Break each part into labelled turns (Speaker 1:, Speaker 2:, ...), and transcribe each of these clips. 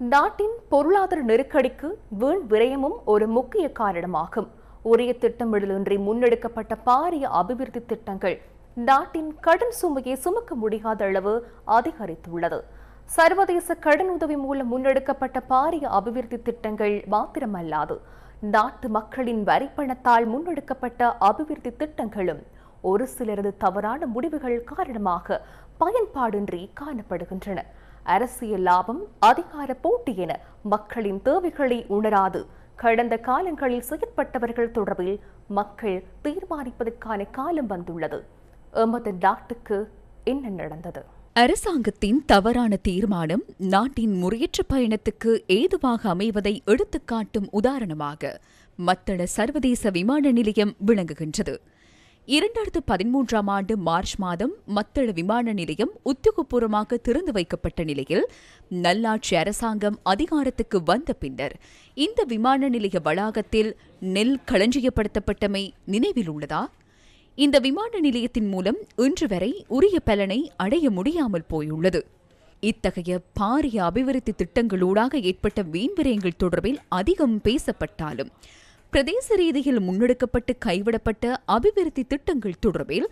Speaker 1: நாட்டின் பொருளாதார நெருக்கடிக்கு வீண் விரயமும் ஒரு முக்கிய காரணமாகும். உரிய திட்டமிடலின்றி முன்னெடுக்கப்பட்ட பாரிய அபிவிருத்தி திட்டங்கள் நாட்டின் கடன் சுமையை சுமக்க முடியாத அளவு அதிகரித்துள்ளது. சர்வதேச கடன் உதவி மூலம் முன்னெடுக்கப்பட்ட பாரிய அபிவிருத்தி திட்டங்கள் மாத்திரமல்லாது நாட்டு மக்களின் வரிப்பணத்தால் முன்னெடுக்கப்பட்ட அபிவிருத்தி திட்டங்களும் ஒரு சிலரது தவறான முடிவுகள் காரணமாக பயன்பாடின்றி காணப்படுகின்றன. அரசியல் லாபம் அதிகார போட்டி என மக்களின் தேவைகளை உணராது. கடந்த காலங்களில் செயற்பட்டவர்கள் தொடர்பில் மக்கள் தீர்மானிப்பதற்கான காலம் வந்துள்ளது. எமது நாட்டுக்கு என்ன நடந்தது?
Speaker 2: அரசாங்கத்தின் தவறான தீர்மானம் நாட்டின் முறையற்ற பயணத்துக்கு ஏதுவாக அமைவதை எடுத்துக்காட்டும் உதாரணமாக மத்தள சர்வதேச விமான நிலையம் விளங்குகின்றது. இரண்டாயிரத்து பதிமூன்றாம் ஆண்டு மார்ச் மாதம் மத்தள விமான நிலையம் உத்தியோகபூர்வமாக திறந்து வைக்கப்பட்ட நிலையில் நல்லாட்சி அரசாங்கம் அதிகாரத்துக்கு வந்த பின்னர் இந்த விமான நிலைய வளாகத்தில் நெல் களஞ்சியப்படுத்தப்பட்டமை நினைவில் உள்ளதா? இந்த விமான நிலையத்தின் மூலம் இன்று வரை உரிய பலனை அடைய முடியாமல் போயுள்ளது. இத்தகைய பாரிய அபிவிருத்தி திட்டங்களூடாக ஏற்பட்ட வீண்விரயங்கள் தொடர்பில் அதிகம் பேசப்பட்டாலும் பிரதேச ரீதியில் முன்னெடுக்கப்பட்டு கைவிடப்பட்ட அபிவிருத்தி திட்டங்கள் தொடர்பில்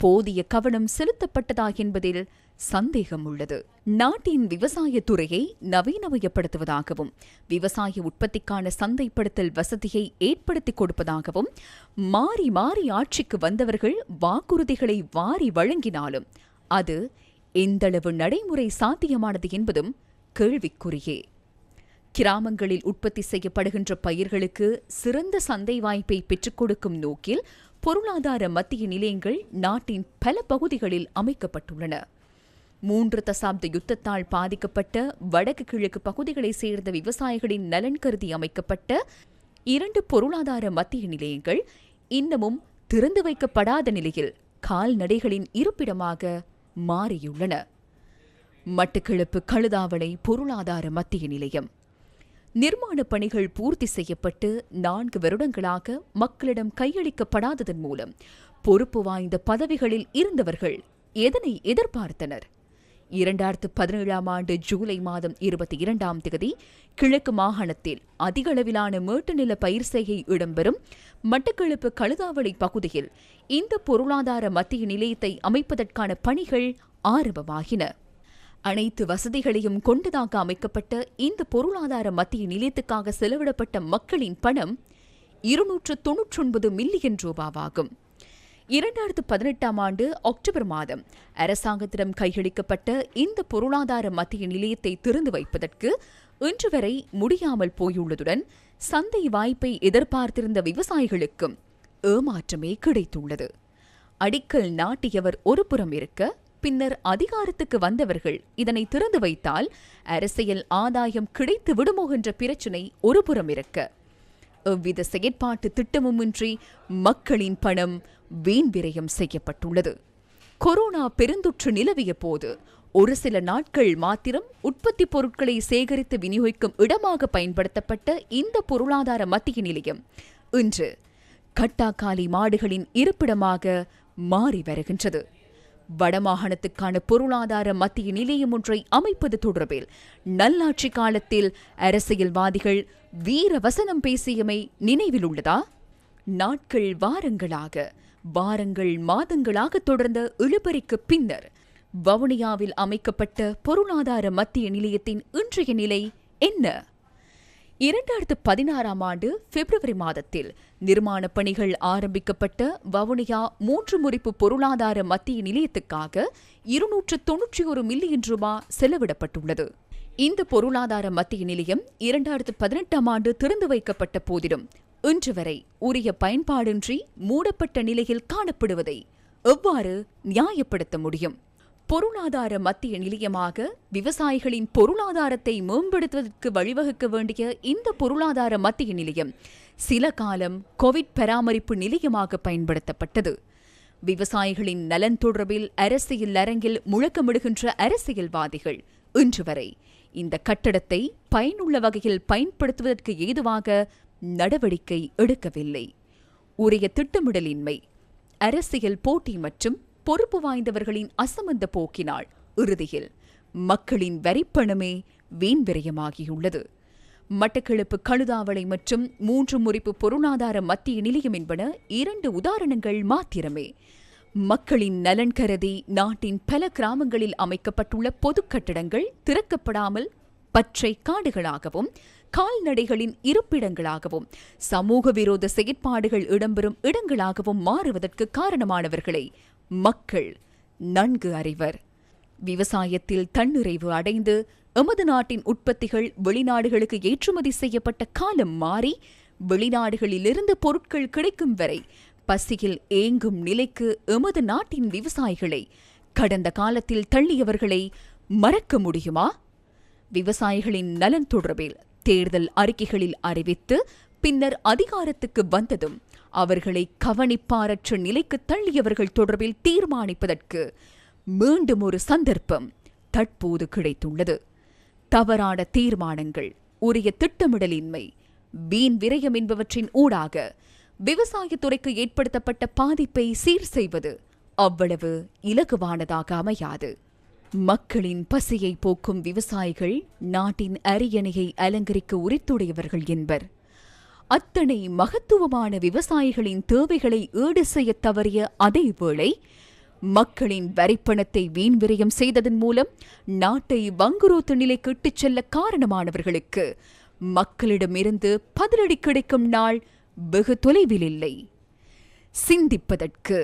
Speaker 2: போதிய கவனம் செலுத்தப்பட்டதா என்பதில் சந்தேகம் உள்ளது நாட்டின் விவசாய துறையை நவீனமயப்படுத்துவதாகவும் விவசாய உற்பத்திக்கான சந்தைப்படுத்தல் வசதியை ஏற்படுத்திக் கொடுப்பதாகவும் மாறி மாறி ஆட்சிக்கு வந்தவர்கள் வாக்குறுதிகளை வாரி வழங்கினாலும் அது எந்தளவு நடைமுறை சாத்தியமானது என்பதும் கேள்விக்குறியே. கிராமங்களில் உற்பத்தி செய்யப்படுகின்ற பயிர்களுக்கு சிறந்த சந்தை வாய்ப்பை பெற்றுக் கொடுக்கும் நோக்கில் பொருளாதார மத்திய நிலையங்கள் நாட்டின் பல பகுதிகளில் அமைக்கப்பட்டுள்ளன. மூன்று தசாப்த யுத்தத்தால் பாதிக்கப்பட்ட வடக்கு கிழக்கு பகுதிகளைச் சேர்ந்த விவசாயிகளின் நலன் கருதி அமைக்கப்பட்ட இரண்டு பொருளாதார மத்திய நிலையங்கள் இன்னமும் திறந்து வைக்கப்படாத நிலையில் கால்நடைகளின் இருப்பிடமாக மாறியுள்ளன. மட்டக்கிழப்பு கழுதாவளை பொருளாதார மத்திய நிலையம். நிர்மாணப் பணிகள் பூர்த்தி செய்யப்பட்டு நான்கு வருடங்களாக மக்களிடம் கையளிக்கப்படாததன் மூலம் பொறுப்பு வாய்ந்த பதவிகளில் இருந்தவர்கள் எதனை எதிர்பார்த்தனர்? இரண்டாயிரத்து பதினேழாம் ஆண்டு ஜூலை மாதம் இருபத்தி இரண்டாம் தேதி கிழக்கு மாகாணத்தில் அதிக அளவிலான மேட்டு நில பயிர் செய்கை இடம்பெறும் மட்டக்களப்பு கழுதாவளை பகுதியில் இந்த பொருளாதார மத்திய நிலையத்தை அமைப்பதற்கான பணிகள் ஆரம்பமாகின. அனைத்து வசதிகளையும் கொண்டதாக அமைக்கப்பட்ட இந்த பொருளாதார மத்திய நிலையத்துக்காக செலவிடப்பட்ட மக்களின் பணம் இருநூற்று தொன்னூற்றொன்பது மில்லியன் ரூபாவாகும். இரண்டாயிரத்து பதினெட்டாம் ஆண்டு அக்டோபர் மாதம் அரசாங்கத்திடம் கையளிக்கப்பட்ட இந்த பொருளாதார மத்திய நிலையத்தை திறந்து வைப்பதற்கு இன்று வரை முடியாமல் போயுள்ளதுடன் சந்தை வாய்ப்பை எதிர்பார்த்திருந்த விவசாயிகளுக்கும் ஏமாற்றமே கிடைத்துள்ளது. அடிக்கல் நாட்டியவர் ஒருபுறம் இருக்க பின்னர் அதிகாரத்துக்கு வந்தவர்கள் இதனை திறந்து வைத்தால் அரசியல் ஆதாயம் கிடைத்து விடுமோ என்ற பிரச்சினை ஒருபுறம் இருக்க எவ்வித செயற்பாட்டு திட்டமுமின்றி மக்களின் பணம் வீண் விரயம் செய்யப்பட்டுள்ளது. கொரோனா பெருந்தொற்று நிலவிய போது ஒரு சில நாட்கள் மாத்திரம் உற்பத்தி பொருட்களை சேகரித்து விநியோகிக்கும் இடமாக பயன்படுத்தப்பட்ட இந்த பொருளாதார மத்திய நிலையம் இன்று கட்டாக்காலி மாடுகளின் இருப்பிடமாக மாறி வருகின்றது. வடமாகாணத்துக்கான பொருளாதார மத்திய நிலையம் ஒன்றை அமைப்பது தொடர்பில் நல்லாட்சி காலத்தில் அரசியல்வாதிகள் வீர வசனம் பேசியமை நினைவில் உள்ளதா? நாட்கள் வாரங்களாக வாரங்கள் மாதங்களாக தொடர்ந்த இழுபறிக்கு பின்னர் வவுனியாவில் அமைக்கப்பட்ட பொருளாதார மத்திய நிலையத்தின் இன்றைய நிலை என்ன? இரண்டாயிரத்து பதினாறாம் ஆண்டு பிப்ரவரி மாதத்தில் நிர்மாணப் பணிகள் ஆரம்பிக்கப்பட்ட வவுனியா மூன்று முறிப்பு பொருளாதார மத்திய நிலையத்துக்காக இருநூற்று தொன்னூற்றி ஒரு மில்லியன் ரூபாய் செலவிடப்பட்டுள்ளது. இந்த பொருளாதார மத்திய நிலையம் இரண்டாயிரத்து பதினெட்டாம் ஆண்டு திறந்து வைக்கப்பட்ட போதிலும் இன்று வரை உரிய பயன்பாடின்றி மூடப்பட்ட நிலையில் காணப்படுவதை எவ்வாறு நியாயப்படுத்த முடியும்? பொருளாதார மத்திய நிலையமாக விவசாயிகளின் பொருளாதாரத்தை மேம்படுத்துவதற்கு வழிவகுக்க வேண்டிய இந்த பொருளாதார மத்திய நிலையம் சில காலம் கோவிட் பராமரிப்பு நிலையமாக பயன்படுத்தப்பட்டது. விவசாயிகளின் நலன் தொடர்பில் அரசியல் அரங்கில் முழக்கமிடுகின்ற அரசியல்வாதிகள் இன்று வரை இந்த கட்டடத்தை பயனுள்ள வகையில் பயன்படுத்துவதற்கு ஏதுவாக நடவடிக்கை எடுக்கவில்லை. உரிய திட்டமிடலின்மை அரசியல் போட்டி மற்றும் பொறுப்பு வாய்ந்தவர்களின் அசமந்த போக்கினால் இறுதியில் மக்களின் வரிப்பணமே வீண் விரயமாகியுள்ளது மட்டக்களப்பு கழுதாவளை மற்றும் மூன்று முறிப்பு பொருளாதார மத்திய நிலையம் என்பன இரண்டு உதாரணங்கள் மாத்திரமே. மக்களின் நலன் கருதி நாட்டின் பல கிராமங்களில் அமைக்கப்பட்டுள்ள பொது கட்டடங்கள் திறக்கப்படாமல் பற்றை காடுகளாகவும் கால்நடைகளின் இருப்பிடங்களாகவும் சமூக விரோத செயற்பாடுகள் இடம்பெறும் இடங்களாகவும் மாறுவதற்கு காரணமானவர்களை மக்கள் நன்கு அறிவர். விவசாயத்தில் தன்னிறைவு அடைந்து எமது நாட்டின் உற்பத்திகள் வெளிநாடுகளுக்கு ஏற்றுமதி செய்யப்பட்ட காலம் மாறி வெளிநாடுகளிலிருந்து பொருட்கள் கிடைக்கும் வரை பசியில் ஏங்கும் நிலைக்கு எமது நாட்டின் விவசாயிகளை கடந்த காலத்தில் தள்ளியவர்களை மறக்க முடியுமா? விவசாயிகளின் நலன் தொடர்பில் தேர்தல் அறிக்கைகளில் அறிவித்து பின்னர் அதிகாரத்துக்கு வந்ததும் அவர்களை கவனிப்பாரற்ற நிலைக்கு தள்ளியவர்கள் தொடர்பில் தீர்மானிப்பதற்கு மீண்டும் ஒரு சந்தர்ப்பம் தற்போது கிடைத்துள்ளது. தவறான தீர்மானங்கள் உரிய திட்டமிடலின்மை வீண் விரயம் என்பவற்றின் ஊடாக விவசாயத்துறைக்கு ஏற்படுத்தப்பட்ட பாதிப்பை சீர் செய்வது அவ்வளவு இலகுவானதாக அமையாது. மக்களின் பசியை போக்கும் விவசாயிகள் நாட்டின் அரியணையை அலங்கரிக்க உரித்துடையவர்கள் என்பர். அத்தனை மகத்துவமான விவசாயிகளின் தேவைகளை ஈடு செய்யத் தவறிய அதேவேளை மக்களின் வரிப்பணத்தை வீண் விரயம் செய்ததன் மூலம் நாட்டை வங்குரோத்து நிலைக்கு இட்டுச் செல்ல காரணமானவர்களுக்கு மக்களிடமிருந்து பதிலடி கிடைக்கும் நாள் வெகு தொலைவில் இல்லை. சிந்திப்பதற்கு